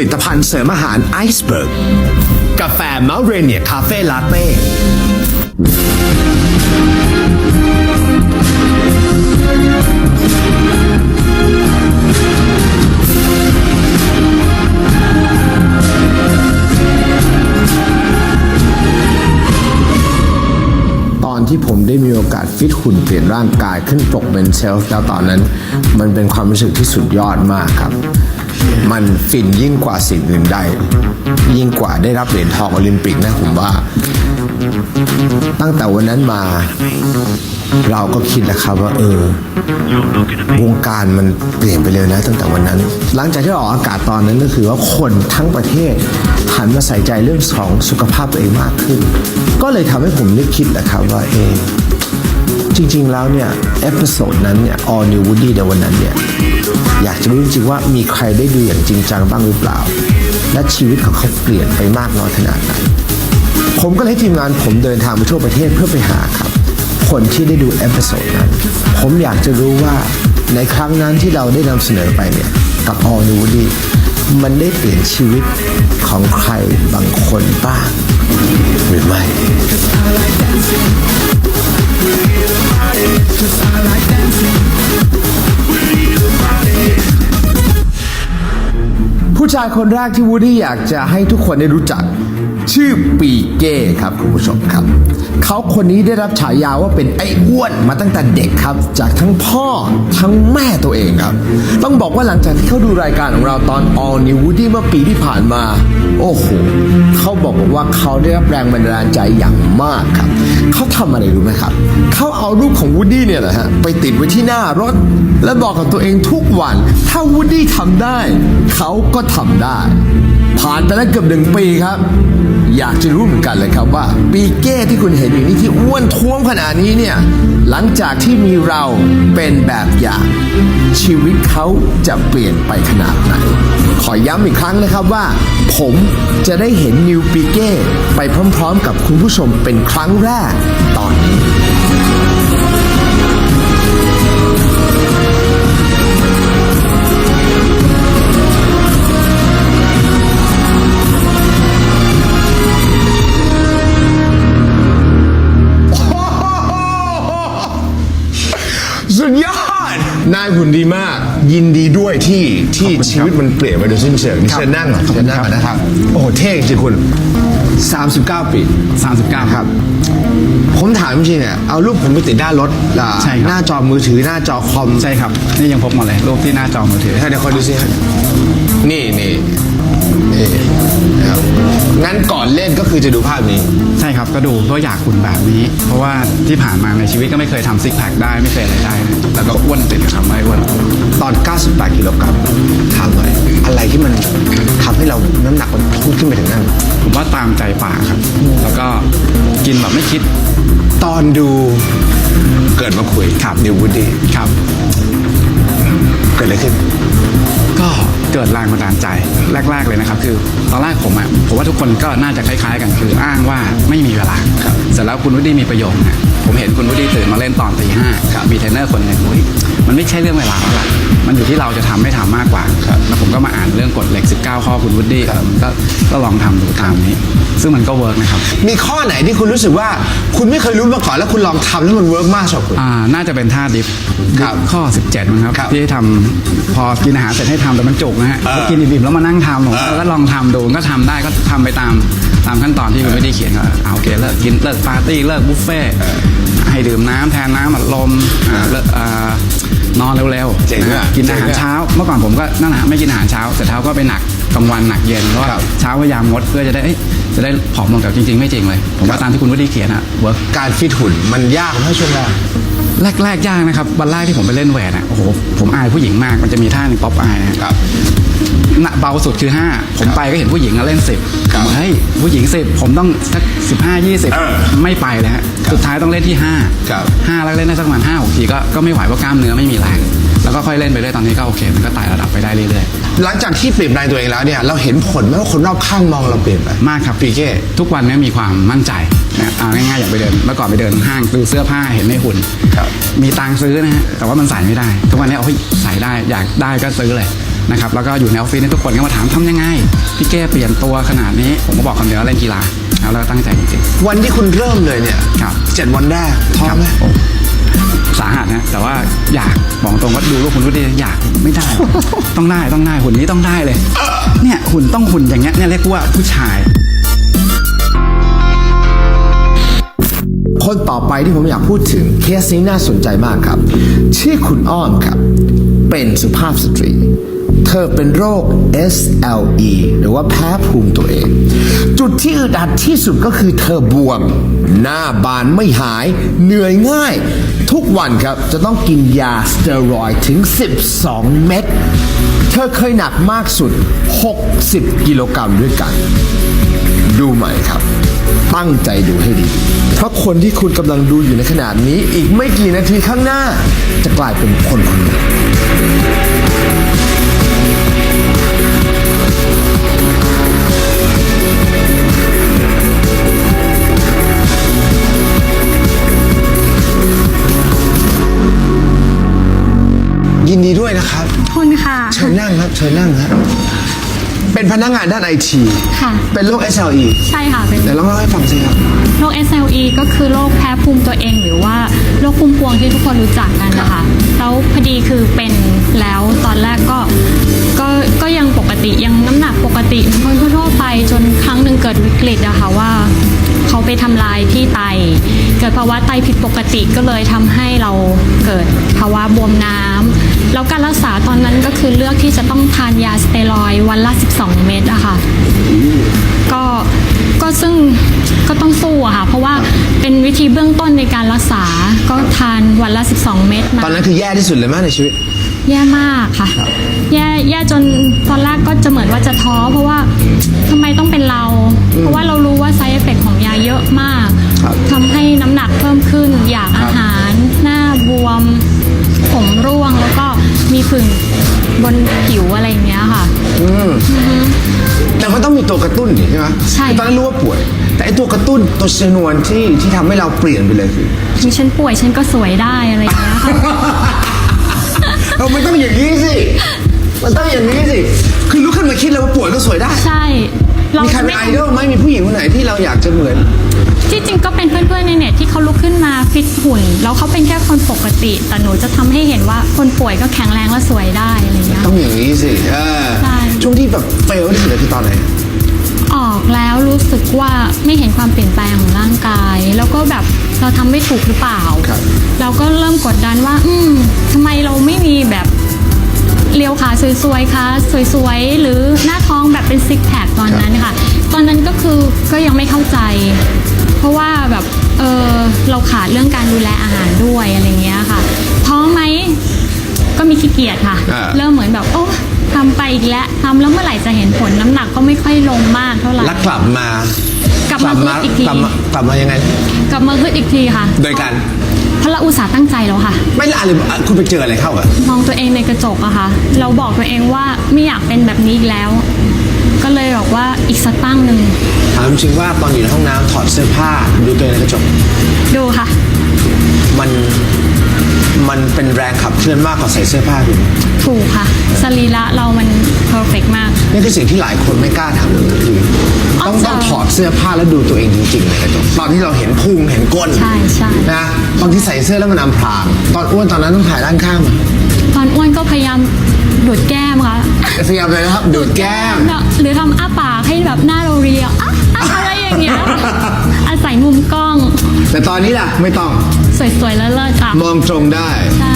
ลิตภัณฑ์เสริมอาหารไอซ์เบิร์ก กาแฟเมลเรเนียคาเฟ่ลาเต้ ตอนที่ผมได้มีโอกาสฟิตหุ่นเปลี่ยนร่างกายขึ้นปกเป็นเซลฟ์แล้วตอนนั้น มันเป็นความรู้สึกที่สุดยอดมากครับ มันฟินยิ่งกว่าสิ่งอื่นใด ยิ่งกว่าได้รับเหรียญทองโอลิมปิกนะผมว่า ตั้งแต่วันนั้นมา เราก็คิดแหละครับว่า เออ วงการมันเปลี่ยนไปเลยนะ ตั้งแต่วันนั้น หลังจากที่ออกอากาศตอนนั้นก็คือว่าคนทั้งประเทศหันมาใส่ใจเรื่องของสุขภาพตัวเองมากขึ้น ก็เลยทำให้ผมได้คิดแหละครับว่าเออ จริง ๆ แล้วเนี่ยเอพิโซดนั้นเนี่ย All New Woody ในวันนั้นเนี่ย อยากจะรู้จริงๆว่ามีใครได้ดูอย่างจริงจังบ้างหรือเปล่า และชีวิตของเขาเปลี่ยนไปมากน้อยขนาดไหนผมก็เลยให้ทีมงานผมเดินทางไปทั่วประเทศเพื่อไปหาครับ คนที่ได้ดูเอพิโซดนั้น ผมอยากจะรู้ว่าในครั้งนั้นที่เราได้นำเสนอไปเนี่ย กับออนูดีมันได้เปลี่ยนชีวิต ของใครบางคนบ้างหรือไม่ผู้ชายคนแรกที่วูดี้อยากจะให้ทุกคนได้รู้จัก ชื่อปีเก้ครับคุณผู้ชมครับ เขาคนนี้ได้รับฉายาว่าเป็นไอ้อ้วนมาตั้งแต่เด็กครับ จากทั้งพ่อทั้งแม่ตัวเองครับ ต้องบอกว่าหลังจากที่เขาดูรายการของเราตอน All New Woody เมื่อปีที่ผ่านมา โอ้โหเขาบอกว่าเขาได้รับแรงบันดาลใจอย่างมากครับ เขาทำอะไรรู้ไหมครับ เขาเอารูปของวูดดี้เนี่ยแหละฮะไปติดไว้ที่หน้ารถ และบอกกับตัวเองทุกวัน ถ้าวูดดี้ทำได้ เขาก็ทำได้ ผ่านไปแล้วเกือบหนึ่งปีครับ อยากจะรู้เหมือนกันเลยครับว่า ปีเก้ที่คุณเห็นอยู่นี่ที่อ้วนท้วมขนาดนี้เนี่ย หลังจากที่มีเราเป็นแบบอย่าง ชีวิตเขาจะเปลี่ยนไปขนาดไหน ขอย้ำอีกครั้งนะครับว่า ผมจะได้เห็นนิวปีเก้ไปพร้อมๆ กับคุณผู้ชมเป็นครั้งแรกตอนนี้ นายหุ่นดีมาก ยินดีด้วยที่ที่ชีวิตมันเปลี่ยนไปโดยสิ้นเชิงนี่เชิญนั่งก่อนเชิญนั่งก่อนนะครับ โอ้โหเท่จริงๆคุณ 39 ปี 39 ครับ ผมถามจริงๆเนี่ยเอารูปผมไปติดหน้ารถอ่าใช่ครับ หน้าจอมือถือหน้าจอคอมใช่ครับ นี่ยังพกมาเลยรูปที่หน้าจอมือถือ เดี๋ยวคอยดูสิฮะนี่นี่ นี่นะครับงั้นก่อนเล่นก็คือจะดูภาพนี้ ใช่ครับก็ดูเพราะอยากคุณแบบนี้ เพราะว่าที่ผ่านมาในชีวิตก็ไม่เคยทำซิกแพคได้ไม่เคยอะไรได้นะแล้วก็อ้วนติดกับคำว่าอ้วนตอน 98กิโลกรัมถามหน่อยอะไรที่มันทำให้เราน้ำหนักมันพุ่งขึ้นไปถึงนั่น ผมว่าตามใจปากครับ แล้วก็กินแบบไม่คิด ตอนดูเกิดมาคุยครับนิววูดดี้ครับ เกิดอะไรขึ้นก็ เกิดแรงบันดาลใจแรก ๆเลยนะครับ คือตอนแรกผมอะผมว่าทุกคนก็น่าจะคล้ายๆกันคืออ้างว่าไม่มีเวลาครับเสร็จแล้วคุณวุฒิมีประโยชน์นะผมเห็นคุณวุฒิตื่นมาเล่นตอนตีห้ามีเทรนเนอร์คนหนึ่งอุ๊ยมันไม่ใช่เรื่องเวลาแล้วล่ะมันอยู่ที่เราจะทำไม่ทำมากกว่าแล้วผมก็มาอ่านเรื่องกฎเหล็ก 19 ข้อคุณวุฒิก็ก็ลองทำดูตามนี้ ซึ่งมันก็เวิร์กนะครับ มีข้อไหนที่คุณรู้สึกว่า คุณไม่เคยรู้มาก่อนแล้วคุณลองทำแล้วมันเวิร์กมากสำหรับคุณอ่าน่าจะเป็นท่าดิฟครับข้อ 17มั้งครับครับที่ให้ทำพอกินอาหารเสร็จให้ทำแต่มันจุกนะฮะเออก็กินอิ่มๆแล้วมานั่งทำผมเออก็ลองทำดูก็ทำได้ก็ทำไปตามตามขั้นตอนที่คุณไม่ได้เขียนก็อ่าโอเคเลิกกินเลิกปาร์ตี้เลิกบุฟเฟ่ต์ให้ดื่มน้ำแทนน้ำอัดลมอ่าเลิกอ่านอนเร็วเจ๋งๆนะอะฮะกินอาหารเจ๋งอะเช้า เมื่อก่อนผมก็นั่นแหละฮะไม่กินอาหารเช้าเสร็จเช้าก็ไปหนักกลางวันหนักเย็นเพราะว่าครับเช้าพยายามงดเพื่อจะได้เอ้ย จะได้ผอมลงแต่จริง ๆ ไม่จริงเลย ผมว่าตามที่คุณไม่ได้เขียนอะเวิร์กการฟิตหุ่นมันยากไหมช่วงแรกแรกๆยากนะครับวันแรกที่ผมไปเล่นแหวนอะโอ้โหผมอายผู้หญิงมากมันจะมีท่าหนึ่งป๊อปอายนะครับหนักเบาสุดคือ 5 ผมไปก็เห็นผู้หญิงอะเล่น 10ครับเฮ้ยผู้หญิง 10 ผมต้องสัก15เออ20 ไม่ไปเลยฮะสุดท้ายต้องเล่นที่5ครับ5แล้วเล่นได้สักประมาณ5 6ทีก็ก็ไม่ไหวเพราะกล้ามเนื้อไม่มีแรงแล้วก็ค่อยเล่นไปเรื่อยตอนนี้ก็โอเค มันก็ไต่ระดับไปได้เรื่อยๆ หลังจากที่เปลี่ยนแปลงตัวเองแล้วเนี่ยเราเห็นผลไหมว่าคนรอบข้างมองเราเปลี่ยนไปมากครับปีเก้ทุกวันนี้มีความมั่นใจนะเอาง่ายๆอย่างไปเดินเมื่อก่อนไปเดินห้างดูเสื้อผ้าเห็นในหุ่นครับมีตังค์ซื้อนะฮะแต่ว่ามันใส่ไม่ได้ ทุกวันนี้เฮ้ยใส่ได้อยากได้ก็ซื้อเลยนะครับแล้วก็อยู่ในออฟฟิศเนี่ยทุกคนก็มาถามทำยังไงพี่เก้เปลี่ยนตัวขนาดนี้ ผมก็บอกคำเดียวว่าเล่นกีฬาแล้วเราก็ตั้งใจจริงวันที่คุณเริ่มเลยเนี่ยครับเจ็ดวันแรกๆท้อไหมครับผมสาหัสนะแต่ว่าอยากบอกตรงว่าดูรูปคุณวุฒิอยากไม่ได้ ต้องได้ต้องได้หุ่นนี้ต้องได้เลย เนี่ยหุ่นต้องหุ่นอย่างเงี้ยเนี่ยเรียกว่าผู้ชาย คนต่อไปที่ผมอยากพูดถึงเคสนี้น่าสนใจมากครับ ชื่อคุณอ้อมครับ เป็นสุภาพสตรี เธอเป็นโรค SLE หรือว่าแพ้ภูมิตัวเอง จุดที่อึดอัดที่สุดก็คือเธอบวม หน้าบานไม่หาย เหนื่อยง่าย ทุกวันครับจะต้องกินยาสเตียรอยด์ถึง 12 เม็ดเธอเคยหนักมากสุด 60 กิโลกรัมด้วยกัน ดูใหม่ครับ ตั้งใจดูให้ดีเพราะคนที่คุณกำลังดูอยู่ในขนาดนี้ อีกไม่กี่นาทีข้างหน้า จะกลายเป็นคนคนนั้นยินดีด้วยนะครับคุณค่ะ เชิญนั่งครับ เชิญนั่งครับ เป็นพนักงานด้านไอทีค่ะ เป็นโรค SLE ใช่ค่ะเป็น เดี๋ยวลองเล่าให้ฟังสิครับ โรค SLE ก็คือโรคแพ้ภูมิตัวเองหรือว่าโรคภูมิพวงที่ทุกคนรู้จักกันนะคะ แล้วพอดีคือเป็นแล้วตอนแรกก็ก็ก็ยังปกติยังน้ำหนักปกติเหมือนคนทั่วไปจนครั้งหนึ่งเกิดวิกฤตอะค่ะว่า เขาไปทำลายที่ไต เกิดภาวะไตผิดปกติก็เลยทำให้เราเกิดภาวะบวมน้ อนนั้นก็คือเลือกที่จะต้องทานยาสเตียรอยด์วันละ 12 เม็ดอะค่ะก็ก็ซึ่งก็ต้องสู้อะค่ะเพราะว่าเป็นวิธีเบื้องต้นในการรักษาก็ทานวันละ 12 เม็ดมาตอนนั้นคือแย่ที่สุดเลยมั้ยในชีวิต แย่มากค่ะ แย่แย่จนตอนแรกก็จะเหมือนว่าจะท้อ เพราะว่าทำไมต้องเป็นเรา เพราะว่าเรารู้ว่า side effect ของยาเยอะมากครับทำให้น้ำหนักเพิ่มขึ้น อยากอาหาร หน้าบวม ผมร่วงแล้วก็ มีผื่นบนผิวอะไรอย่างเงี้ยค่ะแต่มันต้องมีตัวกระตุ้นนี่ใช่ไหมใช่คือตอนนั้นรู้ว่าป่วย แต่ไอตัวกระตุ้นตัวชนวนที่ที่ทำให้เราเปลี่ยนไปเลยคือที่ฉันป่วยฉันก็สวยได้อะไรอย่างเงี้ยค่ะ เราไม่ต้องอย่างนี้สิ มันต้องอย่างนี้สิ คือลุก ขึ้นมาคิดเลยว่าป่วยก็สวยได้ ใช่มีใครเป็นไอดอลไหมมีผู้หญิงคนไหนที่เราอยากจะเหมือน ที่จริงก็เป็นเพื่อนๆในเน็ตที่เขาลุกขึ้นมาฟิตหุ่น แล้วเขาเป็นแค่คนปกติ แต่หนูจะทำให้เห็นว่าคนป่วยก็แข็งแรงและสวยได้อะไรเงี้ย ต้องอย่างนี้สิเออใช่ ช่วงที่แบบเฟลที่สุดเลยคือตอนไหน ออกแล้วรู้สึกว่าไม่เห็นความเปลี่ยนแปลงของร่างกาย แล้วก็แบบเราทำไม่ถูกหรือเปล่า ครับ เราก็เริ่มกดดันว่า อืมทำไมเราไม่มีแบบ เลียวขาสวยๆคะสวยๆ หรือหน้าท้องแบบเป็นซิกแพคตอนนั้นค่ะ ตอนนั้นก็คือก็ยังไม่เข้าใจ เพราะว่าแบบเออเราขาดเรื่องการดูแลอาหารด้วยอะไรเงี้ยค่ะ ท้องไหมก็มีขี้เกียจค่ะ อ่า เริ่มเหมือนแบบโอ้ทำไปอีกแล้วทำแล้วเมื่อไหร่จะเห็นผลน้ำหนักก็ไม่ค่อยลงมากเท่าไหร่ แล้วกลับมากลับมาฮึดอีกที กลับมากลับมายังไง กลับมาฮึดอีกทีค่ะโดยการ เพราะเราอุตส่าห์ตั้งใจแล้วค่ะ ไม่ละอะไรอะคุณไปเจออะไรเข้าอะมองตัวเองในกระจกอะค่ะ เราบอกตัวเองว่าไม่อยากเป็นแบบนี้อีกแล้ว ก็เลยบอกว่าอีกสักตั้งหนึ่งถามจริงว่าตอนอยู่ในห้องน้ำถอดเสื้อผ้าดูตัวเองในกระจก ดูค่ะ มันมันเป็นแรงขับเคลื่อนมากกว่าใส่เสื้อผ้าถูกไหมถูกค่ะ สรีระเรามันเพอร์เฟกมาก นี่คือสิ่งที่หลายคนไม่กล้าทำเลยคือต้องอ๋อต้องถอดเสื้อผ้าแล้วดูตัวเองจริงๆในกระจกตอนที่เราเห็นพุงเห็นก้นใช่ใช่ นะตอนที่ใส่เสื้อแล้วมันอำพรางตอนอ้วนตอนนั้นต้องถ่ายด้านข้างมาตอนอ้วนก็พยายามดูดแก้มค่ะพยายามเลยนะครับดูดแก้ม หรือทำอ้าปากให้แบบหน้าเราเรียวอะอะอะไรอย่างเงี้ย อาศัยมุมกล้อง แต่ตอนนี้ล่ะไม่ต้อง สวยๆแล้วเลิศๆค่ะมองตรงได้ ใช่